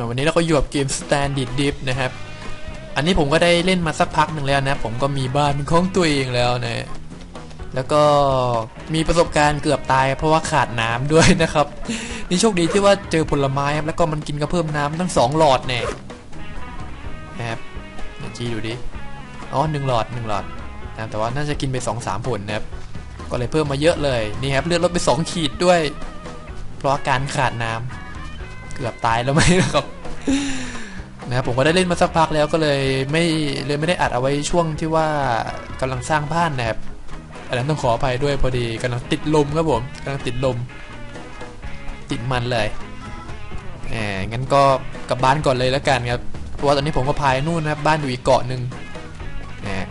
อวันนี้เราก็อยู่กับเกม Standard Dip นะครับ อันนี้ผมก็ได้เล่นมาสักพักหนึ่งแล้วนะ ผมก็มีบ้านเป็นของตัวเองแล้วนะ แล้วก็มีประสบการณ์เกือบตาย เพราะว่าขาดน้ำด้วยนะครับ นี่โชคดีที่ว่าเจอผลไม้ครับแล้วก็มันกินก็เพิ่มน้ำทั้งสองหลอดแน่นะครับจี้ดูดิ อ๋อหนึ่งหลอดหนึ่งหลอดนะแต่ว่าน่าจะกินไปสองสามผลนะครับ ก็เลยเพิ่มมาเยอะเลย นี่ครับเลือดลดไปสองขีดด้วย เพราะอาการขาดน้ำ เกือบตายแล้วไหมนะครับนะครับผมก็ได้เล่นมาสักพักแล้วก็เลยไม่เลยไม่ได้อัดเอาไว้ช่วงที่ว่ากำลังสร้างบ้านนะครับอันนั้นต้องขออภัยด้วยพอดีกำลังติดลมครับผมกำลังติดลม ติดมันเลยแหมงั้นก็กลับบ้านก่อนเลยแล้วกันครับเพราะว่าตอนนี้ผมก็พายนู่นนะครับบ้านอยู่อีกเกาะหนึ่งนะ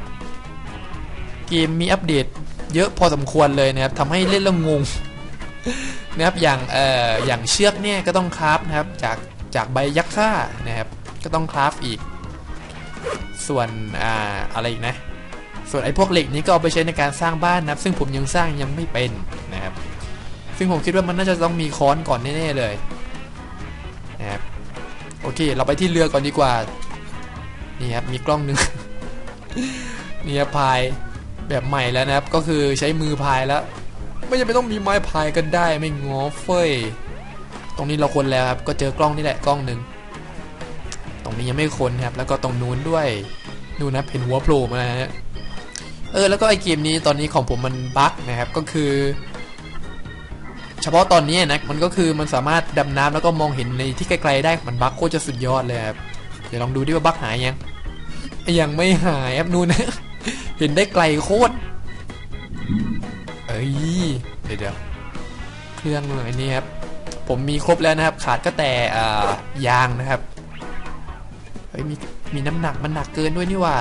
เกมมีอัปเดตเยอะพอสมควรเลยนะครับทำให้เล่นแล้วงง นะครับอย่างเอ่ออย่างเชือกเนี่ยก็ต้องคราฟนะครับจากจากใบยักษ์ค่านะครับก็ต้องคราฟอีก ส่วนอ่าอะไรอีกนะส่วนไอ้พวกเหล็กนี้ก็เอาไปใช้ในการสร้างบ้านนะครับ ซึ่งผมยังสร้างยังไม่เป็นนะครับ ซึ่งผมคิดว่ามันน่าจะต้องมีค้อนก่อนแน่ๆเลยนะครับโอเค เราไปที่เรือก่อนดีกว่านี่ครับมีกล้องหนึ่งนี่ครับพายแบบใหม่แล้วนะครับ ก็คือใช้มือพายแล้ว ไม่จำเป็นต้องมีไม้พายกันได้ไม่งอเฟยตรงนี้เราคนแล้วครับ ก็เจอกล้องนี่แหละกล้องหนึ่งตรงนี้ยังไม่คนครับ แล้วก็ตรงนู้นด้วยนู่นนะเห็นหัวโผล่มานะฮะเออแล้วก็ไอเกมนี้ตอนนี้ของผมมันบั๊กนะครับก็คือ เฉพาะตอนนี้นะมันก็คือมันสามารถดำน้ำแล้วก็มองเห็นในที่ไกลๆได้มันบั๊กโคตรจะสุดยอดเลยครับเดี๋ยวลองดูดิว่าบั๊กหายยังยังไม่หายครับนู่นนะเห็นได้ไกลโคตร เอ้ย เดี๋ยวเครื่องอันนี้ครับ ผมมีครบแล้วนะครับ ขาดก็แต่ยางนะครับ เฮ้ย มีมีน้ำหนักมันหนักเกินด้วยนี่ว่า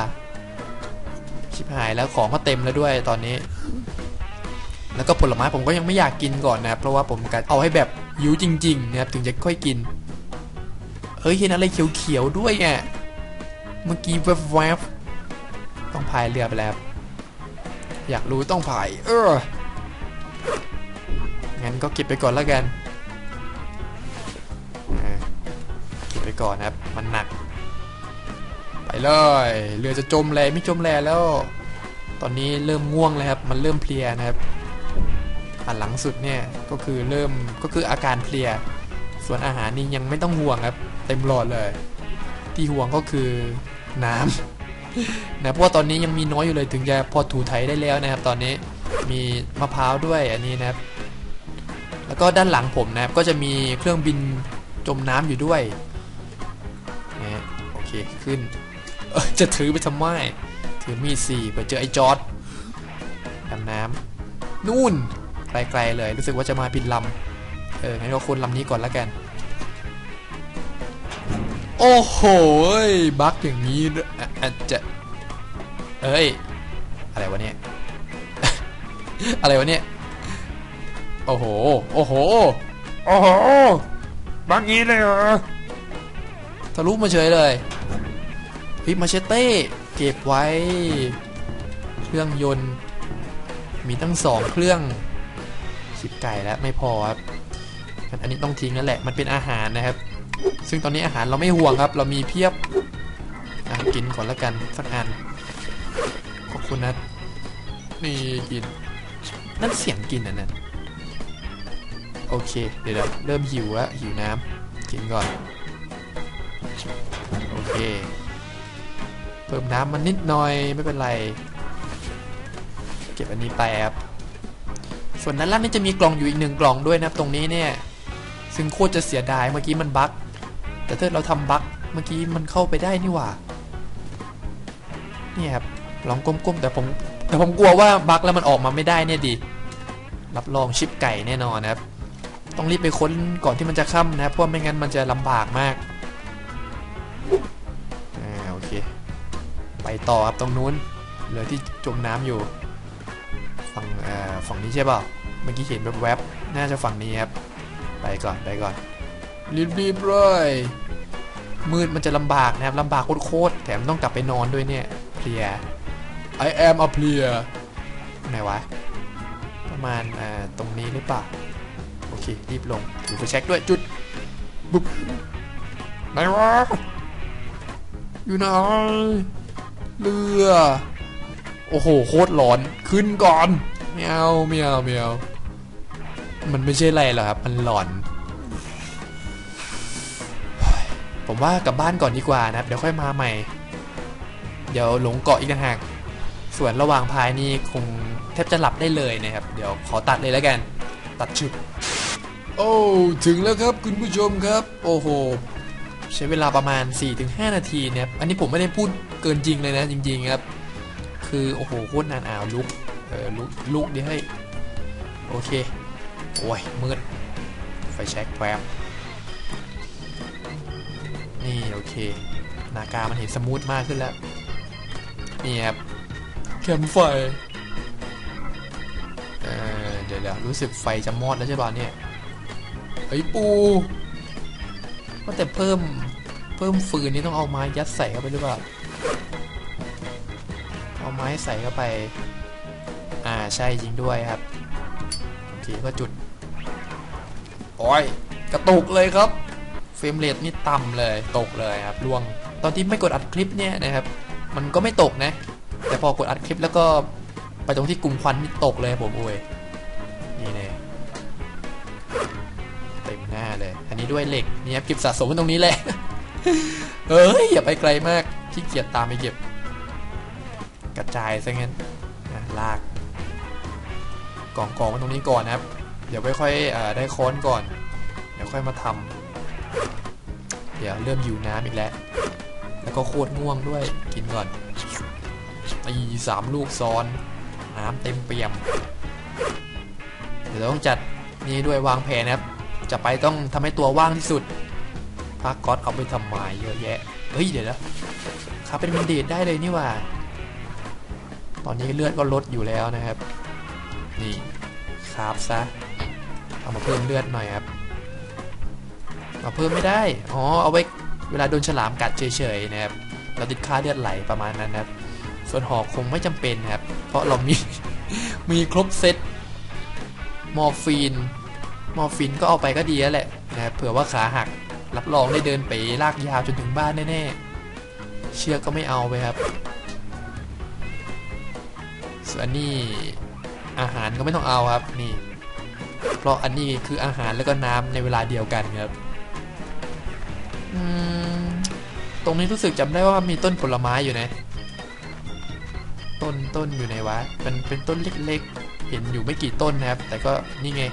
ชิบหายแล้วของก็เต็มแล้วด้วยตอนนี้ แล้วก็ผลไม้ผมก็ยังไม่อยากกินก่อนนะครับ เพราะว่าผมกะเอาให้แบบหิวจริง ๆ นะครับ ถึงจะค่อยกิน เฮ้ย เห็นอะไรเขียวๆด้วยไงเมื่อกี้แวบๆต้องพายเรือไปแล้วอยากรู้ต้องพาย เออ งั้นก็เก็บไปก่อนแล้วกันเก็บไปก่อนนะครับ มันหนัก ไปเลย เรือจะจมแลไม่จมแลแล้ว ตอนนี้เริ่มง่วงเลยครับ มันเริ่มเพลียนะครับอันหลังสุดเนี่ยก็คือเริ่มก็คืออาการเพลีย ส่วนอาหารนี่ยังไม่ต้องห่วงครับ เต็มหลอดเลย ที่ห่วงก็คือน้ำนะเพราะว่าตอนนี้ยังมีน้อยอยู่เลยถึงจะพอถูไถได้แล้วนะครับ ตอนนี้มีมะพร้าวด้วยอันนี้นะครับ แล้วก็ด้านหลังผมนะครับก็จะมีเครื่องบินจมน้ำอยู่ด้วยนะโอเคขึ้นเออจะถือไปทำไมถือมีดสี่เผื่อเจอไอ้จอร์ดดำน้ำนู่นไกลๆเลยรู้สึกว่าจะมาผิดลำเอองั้นก็คนลำนี้ก่อนแล้วกัน โอ้โหบั๊กอย่างนี้อาจจะเอ้ยอะไรวะเนี่ย อะไรวะเนี่ย โอ้โห โอ้โห โอ้โหบั๊กงี้เลยเหรอ ทะลุมาเฉยเลยพิมาเชเต้ เก็บไว้ เครื่องยนต์ มีตั้งสองเครื่องชิบไก่แล้วไม่พอครับ อันนี้ต้องทิ้งนั่นแหละ มันเป็นอาหารนะครับ ซึ่งตอนนี้อาหารเราไม่ห่วงครับ เรามีเพียบอะกินก่อนแล้วกันสักอัน ขอบคุณนะ นี่กิน นั่นเสียงกินอะนั่น โอเค เดี๋ยวเริ่มหิวแล้วหิวน้ำกินก่อน โอเค เพิ่มน้ำมันนิดหน่อยไม่เป็นไร เก็บอันนี้ไปครับ ส่วนด้านล่างนี่จะมีกล่องอยู่อีกหนึ่งกล่องด้วยนะครับตรงนี้เนี่ย ซึ่งโคตรจะเสียดายเมื่อกี้มันบั๊กแต่ถ้าเราทำบั๊กเมื่อกี้มันเข้าไปได้นี่หว่านี่ครับลองก้มๆแต่ผมแต่ผมกลัวว่าบั๊กแล้วมันออกมาไม่ได้เนี่ยดีรับรองชิปไก่แน่นอนนะครับ ต้องรีบไปค้นก่อนที่มันจะค่ำนะเพราะไม่งั้นมันจะลำบากมากอ่าโอเค ไปต่อครับตรงนู้นเรือที่จมน้ำอยู่ฝั่งเอ่อฝั่งนี้ใช่เปล่าเมื่อกี้เห็นแวบๆน่าจะฝั่งนี้ครับไปก่อนไปก่อนรีบๆเลยมืดมันจะลำบากนะครับลำบากโคตรๆแถมต้องกลับไปนอนด้วยเนี่ยเพลีย I am a เพลียไหนวะ ประมาณอ่าตรงนี้หรือเปล่า โอเค รีบลงถือไฟแช็กด้วยจุดบุ๊บไหนวะอยู่ไหนเรือ โอ้โห โคตรหลอนขึ้นก่อนไม่เอาไม่เอาไม่เอามันไม่ใช่อะไรหรอกครับ มันหลอน ผมว่ากลับบ้านก่อนดีกว่านะครับ เดี๋ยวค่อยมาใหม่ เดี๋ยวหลงเกาะอีกต่างหาก ส่วนระหว่างพายนี่คงแทบจะหลับได้เลยนะครับ เดี๋ยวขอตัดเลยแล้วกัน ตัดชุด โอ้ถึงแล้วครับคุณผู้ชมครับ โอ้โห ใช้เวลาประมาณ 4-5 นาทีเนะครับอันนี้ผมไม่ได้พูดเกินจริงเลยนะจริง ๆครับ คือโอ้โหโคตรนานอ่าวลุกเออลุกลุกดีให้โอเค โอ้ยมืดไฟแช็กแวบนี่โอเค นาการมันเห็นสมูทมากขึ้นแล้ว นี่ครับแคมไฟเออเดี๋ยวเดี๋ยวรู้สึกไฟจะมอดแล้วใช่ป่ะเนี่ย ไอ้ยปูว่าแต่เพิ่มเพิ่มฟืนนี่ต้องเอาไม้ยัดใส่เข้าไปหรือเปล่า เอาไม้ใส่เข้าไป อ่าใช่จริงด้วยครับโอเคก็จุดโอ้ยกระตุกเลยครับเฟรมเรทนี่ต่ำเลยตกเลยครับล่วง ตอนที่ไม่กดอัดคลิปเนี่ยนะครับ มันก็ไม่ตกนะ แต่พอกดอัดคลิปแล้วก็ไปตรงที่กลุ่มควันนี่ตกเลยผมโอ้ยนี่เลย อันนี้ด้วยเหล็กนี่ครับเก็บสะสมไว้ตรงนี้แหละเฮ้ยอย่าไปไกลมากขี้เกียจตามไปเก็บ กระจายซะงั้นอะลากกองกองไว้ตรงนี้ก่อนนะครับ เดี๋ยวค่อยๆอ่าได้ค้อนก่อน เดี๋ยวค่อยมาทำเดี๋ยวเริ่มหิวน้ำอีกแล้ว แล้วก็โคตรง่วงด้วยกินก่อนตีสามลูกซ้อน น้ำเต็มเปี่ยม เดี๋ยวเราต้องจัดนี่ด้วยวางแผนนะครับ จะไปต้องทำให้ตัวว่างที่สุดพักก๊อตเอาไปทำไมเยอะแยะ เฮ้ยเดี๋ยวนะครับเป็นมันเดทได้เลยนี่ว่า ตอนนี้เลือดก็ลดอยู่แล้วนะครับ นี่คาบซะ เอามาเพิ่มเลือดหน่อยครับ มาเพิ่มไม่ได้ อ๋อ เอาไว้เวลาโดนฉลามกัดเฉยๆนะครับ เราติดค่าเลือดไหลประมาณนั้นนะครับ ส่วนหอกคงไม่จำเป็นนะครับ เพราะเรามีมีครบเซตมอร์ฟีน มอร์ฟีนก็เอาไปก็ดีแล้วแหละนะเผื่อว่าขาหักรับรองได้เดินไปลากยาวจนถึงบ้านแน่ๆ เชือกก็ไม่เอาไปครับ ส่วนนี้อาหารก็ไม่ต้องเอาครับนี่ เพราะอันนี้คืออาหารแล้วก็น้ำในเวลาเดียวกันครับตรงนี้รู้สึกจำได้ว่ามีต้นผลไม้อยู่นะ ต้นต้นอยู่ไหนวะเป็นเป็นต้นเล็กๆ เห็นอยู่ไม่กี่ต้นนะครับ แต่ก็นี่ไง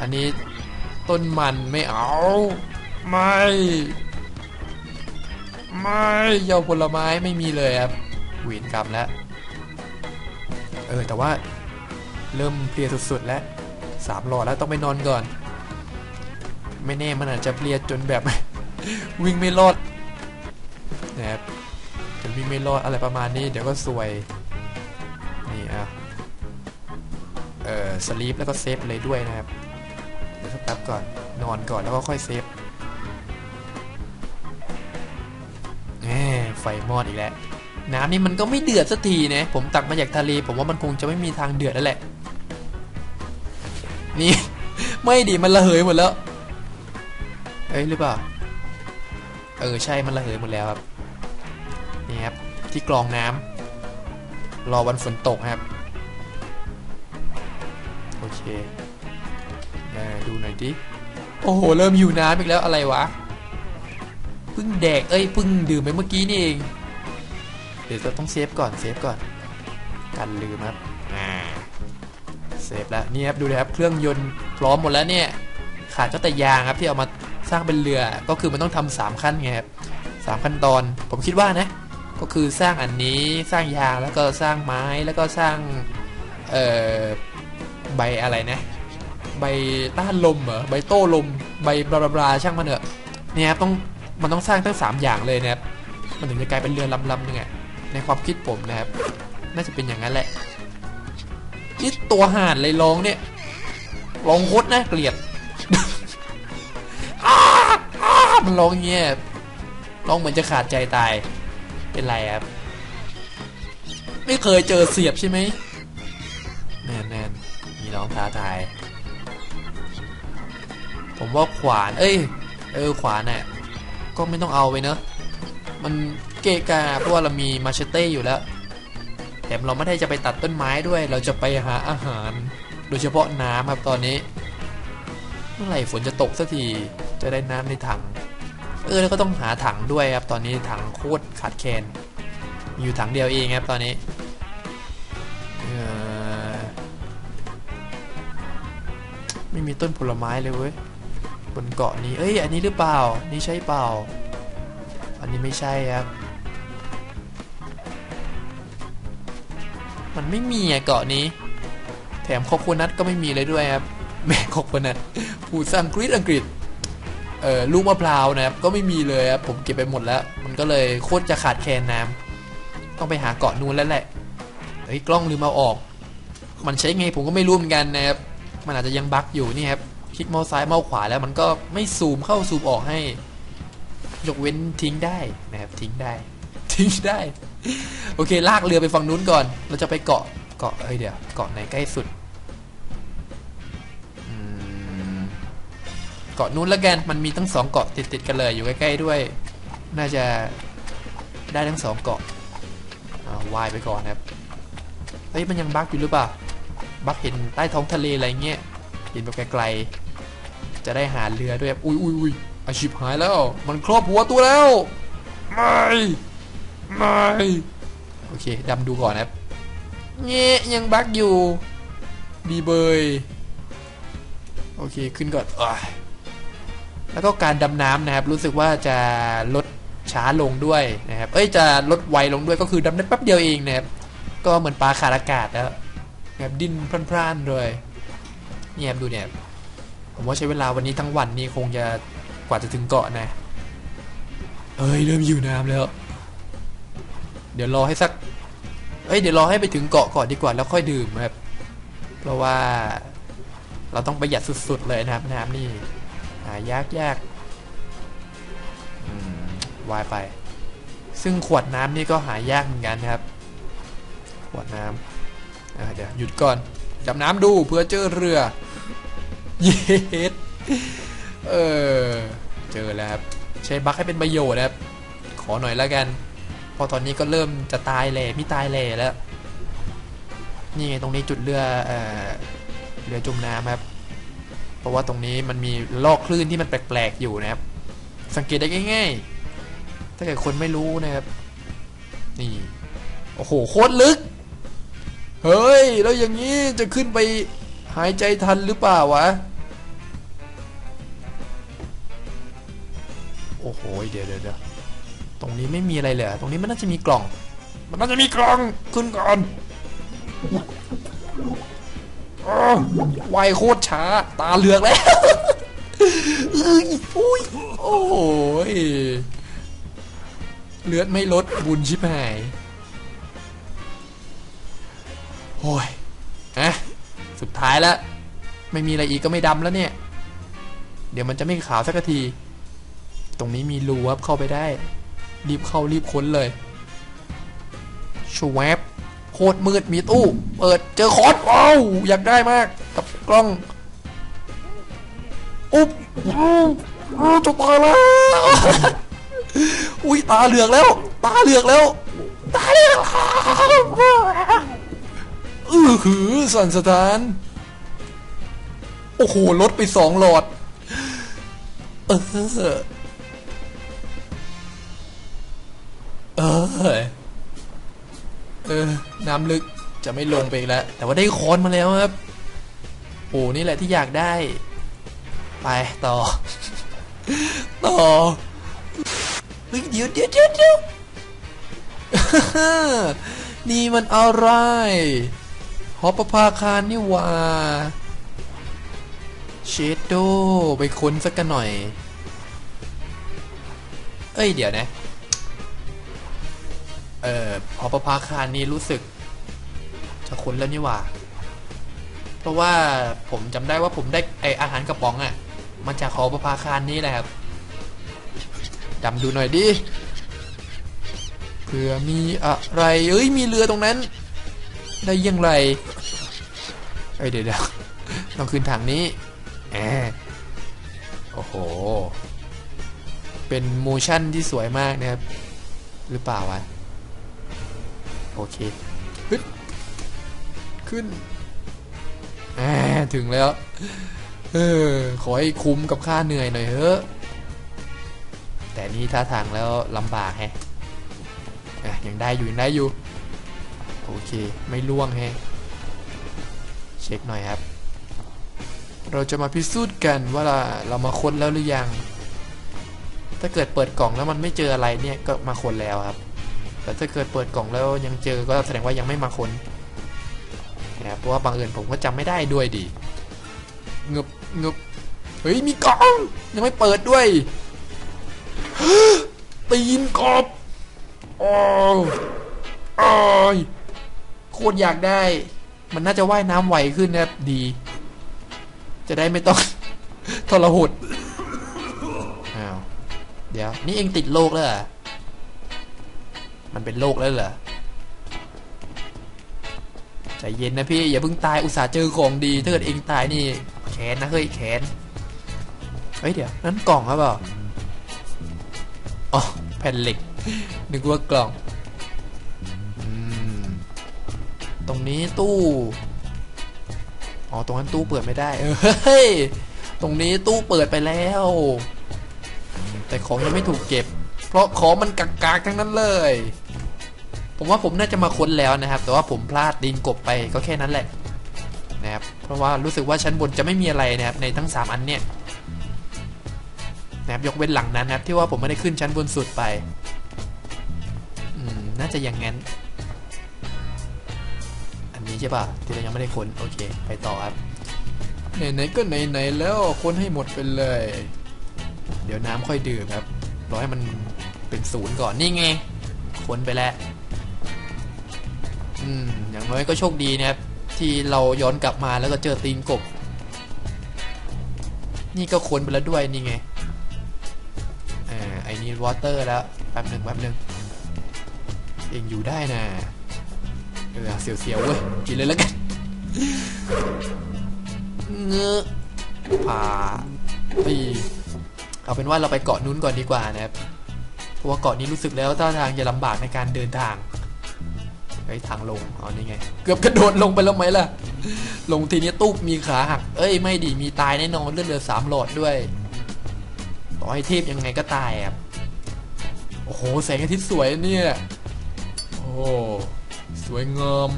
อันนี้ต้นมันไม่เอา ไม่ ไม่เยาผลไม้ไม่มีเลยครับหวีนกรรมแล้ว เออแต่ว่าเริ่มเพลียสุดๆแล้วสามหลอดแล้วต้องไปนอนก่อน ไม่แน่มันอาจจะเพลียจนแบบ วิ่งไม่รอดนะครับจนวิ่งไม่รอดอะไรประมาณนี้ เดี๋ยวก็สวย นี่อะเออสลีปแล้วก็เซฟเลยด้วยนะครับ แป๊บก่อน นอนก่อนแล้วก็ค่อยเซฟแหมไฟมอดอีกแล้ว น้ำนี่มันก็ไม่เดือดสักทีนะ ผมตักมาจากทะเล ผมว่ามันคงจะไม่มีทางเดือดแล้วแหละ นี่ ไม่ดิมันระเหยหมดแล้ว เอ้ยหรือเปล่า เออใช่มันระเหยหมดแล้วครับ นี่ครับ ที่กรองน้ำรอวันฝนตกครับ โอเค ดูหน่อยดิ โอ้โห เริ่มหิวน้ำอีกแล้วอะไรวะ เพิ่งแดก เอ้ยเพิ่งดื่มไปเมื่อกี้นี่เอง เดี๋ยวเราต้องเซฟก่อน เซฟก่อน กันลืมครับเซฟแล้ว นี่ครับดูเลยครับ เครื่องยนต์พร้อมหมดแล้วเนี่ย ขาดก็แต่ยางครับที่เอามาสร้างเป็นเรือ ก็คือมันต้องทำสามขั้นไงครับสามขั้นตอน ผมคิดว่านะ ก็คือสร้างอันนี้ สร้างยาง แล้วก็สร้างไม้ แล้วก็สร้าง เอ่อ ใบอะไรนะ ใบต้านลมเหรอใบโต้ลมใบบลาบลาช่างมันเถอะเนี่ยครับต้องมันต้องสร้างทั้งสามอย่างเลยนะครับมันถึงจะกลายเป็นเรือลำๆหนึงอะในความคิดผมนะครับ น่าจะเป็นอย่างนั้นแหละนี่ตัวห่านเลยร้องเนี่ยร้องโคตรน่าเกลียดมันร้องเงี้ยร้องเหมือนจะขาดใจตายเป็นไรครับไม่เคยเจอเสียบใช่ไหมแน่นแน่นมีร้องท้าทาย ผมว่าขวาน เอ้ย เออขวานเนี่ยก็ไม่ต้องเอาไปเนอะ มันเกะกะเพราะว่าเรามีมาเชเต้อยู่แล้ว แถมเราไม่ได้จะไปตัดต้นไม้ด้วย เราจะไปหาอาหาร โดยเฉพาะน้ำครับตอนนี้ เมื่อไหร่ฝนจะตกสักที จะได้น้ำในถัง เออแล้วก็ต้องหาถังด้วยครับ ตอนนี้ถังโคตรขาดแคลน อยู่ถังเดียวเองครับตอนนี้เออไม่มีต้นผลไม้เลยเว้ย บนเกาะนี้ เอ้ย อันนี้หรือเปล่า นี่ใช่เปล่า อันนี้ไม่ใช่ครับ มันไม่มีอะเกาะนี้ แถมคอโคนัทก็ไม่มีเลยด้วยครับ แม่คอโคนัทพูดอังกฤษอังกฤษ เอ่อ ลูกมะพร้าวนะครับ ก็ไม่มีเลยครับ ผมเก็บไปหมดแล้ว มันก็เลยโคตรจะขาดแคลนน้ำ ต้องไปหาเกาะนู้นแล้วแหละ เฮ้ย กล้องลืมเอาออก มันใช้ไงผมก็ไม่รู้เหมือนกันนะครับ มันอาจจะยังบั๊กอยู่นี่ครับ ลิกเมาส์ซ้ายเมาส์ขวาแล้วมันก็ไม่ซูมเข้าซูมออกให้ ยกเว้นทิ้งได้นะครับทิ้งได้ ทิ้งได้ โอเค ลากเรือไปฝั่งนู้นก่อน เราจะไปเกาะเกาะเอ้ยเดี๋ยวเกาะไหนใกล้สุดเกาะนู้นล้วกันมันมีตั้งสองเกาะติดติดๆกันเลยอยู่ใกล้ๆด้วย น่าจะได้ทั้งสองเกาะว่ายไปก่อนนะครับเฮ้ยมันยังบั๊กอยู่หรือเปล่าบั๊กเห็นใต้ท้องทะเลอะไรเงี้ยเห็นแบบไกลๆ จะได้หาเรือด้วยครับอุ้ยอุ้ยอุ้ยอาชิบหายแล้ว มันครอบหัวตัวแล้ว ไม่ ไม่ โอเคดำดูก่อนนะครับเงี้ยยังบั๊กอยู่ ดีเบย โอเคขึ้นก่อนอแล้วก็การดำน้ำนะครับ รู้สึกว่าจะลดช้าลงด้วยนะครับ เอ้ยจะลดไวลงด้วยก็คือดำได้แป๊บเดียวเองนะครับ ก็เหมือนปลาขาดอากาศแล้วแบบดิ้นพร่านๆเลยเนี่ยดูเนี่ย ผมว่าใช้เวลาวันนี้ทั้งวันนี่คงจะกว่าจะถึงเกาะนะ เอ้ยเริ่มอยู่น้ำแล้ว เดี๋ยวรอให้สัก เอ้ยเดี๋ยวรอให้ไปถึงเกาะก่อนดีกว่าแล้วค่อยดื่มครับ เพราะว่าเราต้องประหยัดสุดๆเลยนะครับน้ำนี่หายากยากวายไป ซึ่งขวดน้ำนี่ก็หายากเหมือนกันครับ ขวดน้ำเดี๋ยวหยุดก่อนดำน้ำดูเพื่อเจอเรือ เย็ดเออ เจอแล้วครับ ใช้บัคให้เป็นประโยชน์นะครับ ขอหน่อยแล้วกัน พอตอนนี้ก็เริ่มจะตายแหล่ไม่ตายแหล่แล้ว นี่ไงตรงนี้จุดเรือเอ่อเรือจมน้ำครับ เพราะว่าตรงนี้มันมีลอกคลื่นที่มันแปลกๆอยู่นะครับ สังเกตได้ง่ายๆ ถ้าเกิดคนไม่รู้นะครับ นี่ โอ้โหโคตรลึก เฮ้ย แล้วอย่างนี้จะขึ้นไปหายใจทันหรือเปล่าวะ โอ้โหเดี๋ยวเดี๋ยวเดี๋ยวตรงนี้ไม่มีอะไรเลยตรงนี้มันน่าจะมีกล่อง มันน่าจะมีกล่องขึ้นก่อนอ้าวไวโคตรช้า ตาเหลือกแล้วเอ้ยอุ้ยโอ้ยเลือดไม่ลดบุญชิบหายโอ้ยฮะสุดท้ายแล้ว ไม่มีอะไรอีกก็ไม่ดำแล้วเนี่ย เดี๋ยวมันจะไม่ขาวสักที ตรงนี้มีรูครับเข้าไปได้ รีบเข้ารีบค้นเลยชวบโคตรมืดมีตู้ เปิดเจอคอร์สว้าวอยากได้มาก กับกล้อง อุ๊บอู้อู้จะตายแล้วอุ้ยตาเหลือกแล้ว ตาเหลือกแล้ว ตาเหลือกแล้วอือหือสันสถาน โอ้โหลดไปสองหลอด เออ เออ เออ น้ำลึกจะไม่ลงไปอีกแล้ว แต่ว่าได้คอนมาแล้วครับโอ้นี่แหละที่อยากได้ ไปต่อ ต่อเฮ้ยเดี๋ยวเดี๋ยวเดี๋ยวเดี๋ยวนี่มันอะไรหอประภาคารนี่ว่าเชดโดไปค้นสักกันหน่อย เอ้ยเดี๋ยวนะ เอ่อหอประภาคารนี่รู้สึกจะค้นแล้วนี่หว่า เพราะว่าผมจำได้ว่าผมได้ไออาหารกระป๋องอะ่ะ มาจากหอประภาคารนี้แหละครับดำดูหน่อยดิเผื่อมีอะไร เอ้ย มีเรือตรงนั้น ได้ยังไรเอ้ยเดี๋ยวเดี๋ยวต้องขึ้นทางนี้แอมโอ้โห เป็นโมชั่นที่สวยมากนะครับ หรือเปล่าวะ โอเคฮึดขึ้นแหมถึงแล้ว เออ ขอให้คุ้มกับค่าเหนื่อยหน่อยเถอะ แต่นี่ท่าทางแล้วลำบากแฮะอะยังได้อยู่ยังได้อยู่ โอเค ไม่ล่วงแฮะ เช็คหน่อยครับ เราจะมาพิสูจน์กันว่าเราเรามาค้นแล้วหรือยัง ถ้าเกิดเปิดกล่องแล้วมันไม่เจออะไรเนี่ยก็มาค้นแล้วครับ แต่ถ้าเกิดเปิดกล่องแล้วยังเจอก็แสดงว่ายังไม่มาคนนะครับเพราะว่าบางเอิญผมก็จำไม่ได้ด้วยดิเงบเงบเฮ้ยมีกล่องยังไม่เปิดด้วยตีนกบโอ้โอ้ยโคตรอยากได้ มันน่าจะว่ายน้ำไหวขึ้นนะครับดี จะได้ไม่ต้องทรหดอ้าวเดี๋ยว นี่เองติดโรคแล้วเหรอ มันเป็นโรคแล้วเหรอใจเย็นนะพี่ อย่าเพิ่งตายอุตส่าห์เจอของดีถ้าเกิดเองตายนี่แขนนะเฮ้ยแขนเฮ้ยเดี๋ยวนั่นกล่องครับเปล่าอ๋อแผ่นเหล็ก นึกว่ากล่องอตรงนี้ตู้ อ๋อ ตรงนั้นตู้เปิดไม่ได้ เฮ้ย ตรงนี้ตู้เปิดไปแล้ว แต่ของยังไม่ถูกเก็บ เพราะของมันกากๆทั้งนั้นเลย ผมว่าผมน่าจะมาค้นแล้วนะครับ แต่ว่าผมพลาดดินกบไปก็แค่นั้นแหละนะครับ เพราะว่ารู้สึกว่าชั้นบนจะไม่มีอะไรนะครับในทั้ง 3 อันเนี่ยนะครับยกเว้นหลังนั้นนะครับที่ว่าผมไม่ได้ขึ้นชั้นบนสุดไป อืม น่าจะอย่างนั้น อันนี้ใช่ป่ะที่เรายังไม่ได้ค้นโอเค ไปต่อครับไหนๆก็ไหนๆแล้วค้นให้หมดไปเลย เดี๋ยวน้ำค่อยดื่มครับรอให้มัน เป็นศูนย์ก่อนนี่ไงค้นไปแล้ว อืม อย่างน้อยก็โชคดีนะครับ ที่เราย้อนกลับมาแล้วก็เจอตีนกบ นี่ก็ค้นไปแล้วด้วยนี่ไงอ่าไอ้นี่วอเตอร์แล้วแป๊บหนึ่งแป๊บหนึ่งเองอยู่ได้นะเออเสียวๆเว้ยกินเลยแล้วกันเงอผ่าตีเอาเป็นว่าเราไปเกาะนู้นก่อนดีกว่านะครับ เพราะว่าเกาะนี้รู้สึกแล้วท่าทางจะลำบากในการเดินทางเฮ้ทางลงเอานี่ไง เกือบกระโดดลงไปแล้วไหมล่ะ ลงทีนี้ตุ๊บมีขาหัก เอ้ยไม่ดีมีตายแน่นอนเลือดเหลือสามหลอดด้วย ต่อให้เทพยังไงก็ตายครับ โอ้โหแสงอาทิตย์สวยเนี่ย โอ้สวยงาม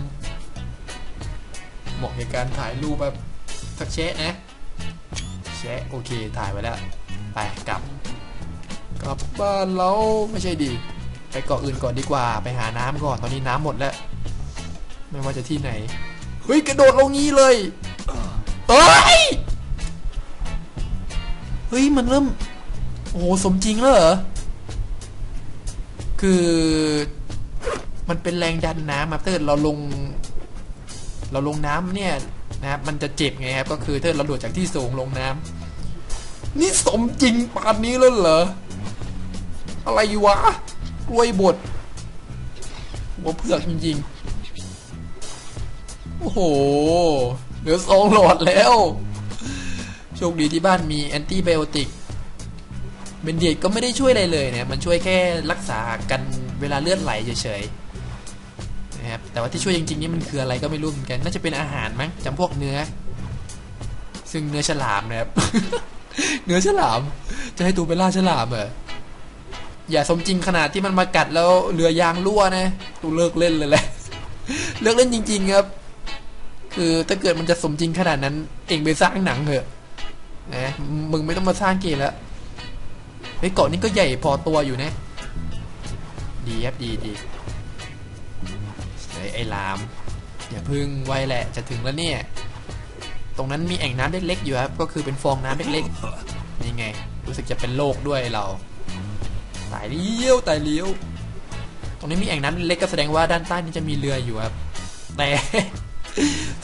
เหมาะในการถ่ายรูปแบบสักแชะนะแชะโอเคถ่ายไว้แล้ว ไปกลับ กลับบ้านเราไม่ใช่ดี ไปเกาะอื่นก่อนดีกว่า ไปหาน้ำก่อนตอนนี้น้ำหมดแล้ว ไม่ว่าจะที่ไหนเฮ้ยกระโดดลงงี้เลยเอ้ยเฮ้ยมันเริ่มโอ้โหสมจริงแล้วเหรอคือมันเป็นแรงดันน้ำครับถ้าเกิดเราลง เราลงน้ำเนี่ยนะครับมันจะเจ็บไงครับก็คือถ้าเราโดดจากที่สูงลงน้ำนี่สมจริงปานนี้แล้วเหรอ อะไรวะกล้วยบดหัวเผือกจริงๆ โอ้โห เหลือสองหลอดแล้ว โชคดีที่บ้านมีแอนตี้ไบโอติก เบนเดียดก็ไม่ได้ช่วยอะไรเลยเนี่ย มันช่วยแค่รักษากันเวลาเลือดไหลเฉยๆ นะครับ แต่ว่าที่ช่วยจริงๆนี่มันคืออะไรก็ไม่รู้เหมือนกัน น่าจะเป็นอาหารมั้งจำพวกเนื้อ ซึ่งเนื้อฉลามนะครับ เนื้อฉลาม จะให้ตูไปล่าฉลามเหรอ อย่าสมจริงขนาดที่มันมากัดแล้วเรือยางรั่วนะตูเลิกเล่นเลยแหละ เลิกเล่นจริง ๆ ครับ คือถ้าเกิดมันจะสมจริงขนาดนั้น เองไปสร้างหนังเถอะนะมึงไม่ต้องมาสร้างเกมแล้วเฮ้ยเกาะนี้ก็ใหญ่พอตัวอยู่นะ ดีครับดีดีเฮ้ไอ้ลาม อย่าพึ่งไวแหละจะถึงแล้วเนี่ย ตรงนั้นมีแอ่งน้ำเล็กๆอยู่ครับ ก็คือเป็นฟองน้ำเล็กๆนี่ไง รู้สึกจะเป็นโรคด้วยเรา ตายเลี้ยวตายเลี้ยว ตรงนี้มีแอ่งน้ำเล็กก็แสดงว่าด้านใต้นี้จะมีเรืออยู่ครับ แต่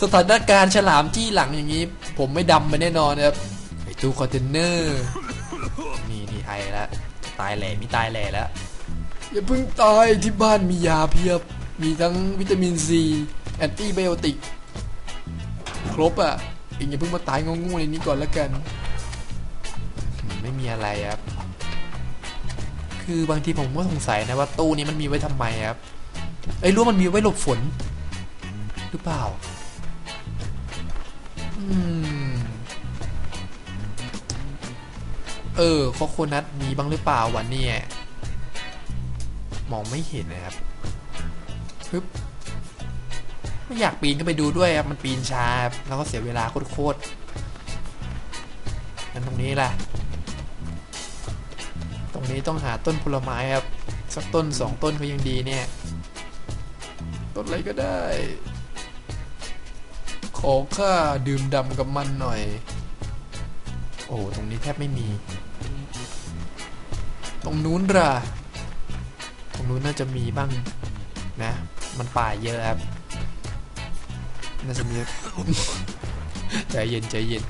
สถานการณ์ฉลามจี้หลังอย่างนี้ ผมไม่ดำไปแน่นอนนะครับไอตู้คอนเทนเนอร์นี่นี่ไอแล้วตายแหล่มีตายแหล่แล้วอย่าเพิ่งตายที่บ้านมียาเพียบ มีทั้งวิตามินซีแอนตี้ไบโอติกครบอะเองอย่าเพิ่งมาตายงงๆในนี้ก่อนแล้วกัน ไม่มีอะไรครับ คือบางทีผมก็สงสัยนะว่าตู้นี้มันมีไว้ทำไมครับไอ้รู้วมันมีไว้หลบฝน หรือเปล่า อืม เออโคโคนัทมีบ้างหรือเปล่าวันนี้มองไม่เห็นนะครับปึ๊บไม่อยากปีนขึ้นไปดูด้วยครับมันปีนช้าแล้วก็เสียเวลาโคตรๆงั้นตรงนี้แหละ นี้ต้องหาต้นผลไม้ครับ สักต้นสองต้นก็ยังดีเนี่ย ต้นอะไรก็ได้ ขอค่าดื่มดำกับมันหน่อย โอ้ตรงนี้แทบไม่มี ตรงนู้นล่ะ ตรงนู้นน่าจะมีบ้างนะ มันป่าเยอะครับ น่าจะมีใจเย็นใจเย็น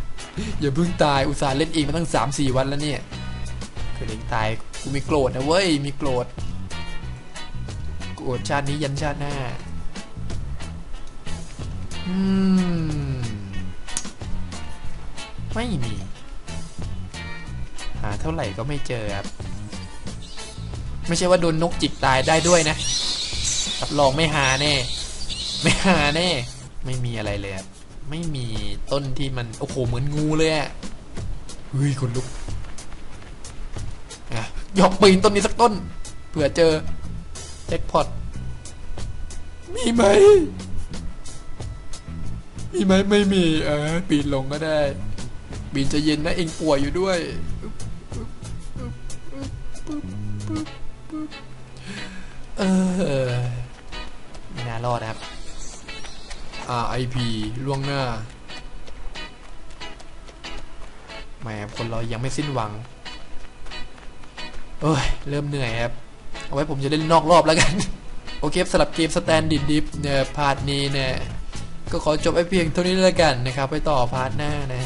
อย่าเพิ่งตายอุตส่าห์เล่นเองมาตั้งสามสี่วันแล้วเนี่ยเกิดเองตาย กูมีโกรธนะเว้ย มีโกรธ โกรธชาตินี้ยันชาติหน้า อืม ไม่มี หาเท่าไหร่ก็ไม่เจอครับ ไม่ใช่ว่าโดนนกจิกตายได้ด้วยนะรับรองไม่หาแน่ ไม่หาแน่ ไม่มีอะไรเลยครับไม่มีต้นที่มัน โอ้โห เหมือนงูเลยอะเฮ้ยคนลุก หยอกปีนต้นนี้สักต้น เผื่อเจอแจ็คพอตมีไหม มีไหมไม่มี เออปีนลงก็ได้ปีนจะเย็นนะเองป่วยอยู่ด้วย เออไม่น่ารอดนะครับ RIP ล่วงหน้าแหมคนเรายังไม่สิ้นหวัง อ้ย เริ่มเหนื่อยครับ เอาไว้ผมจะเล่นนอกรอบแล้วกัน โอเคสำหรับเกมสแตนดิดดิฟเนี่ยพาร์ทนี้เนี่ย ก็ขอจบไว้เพียงเท่านี้แล้วกันนะครับ ไปต่อพาร์ทหน้านะฮะ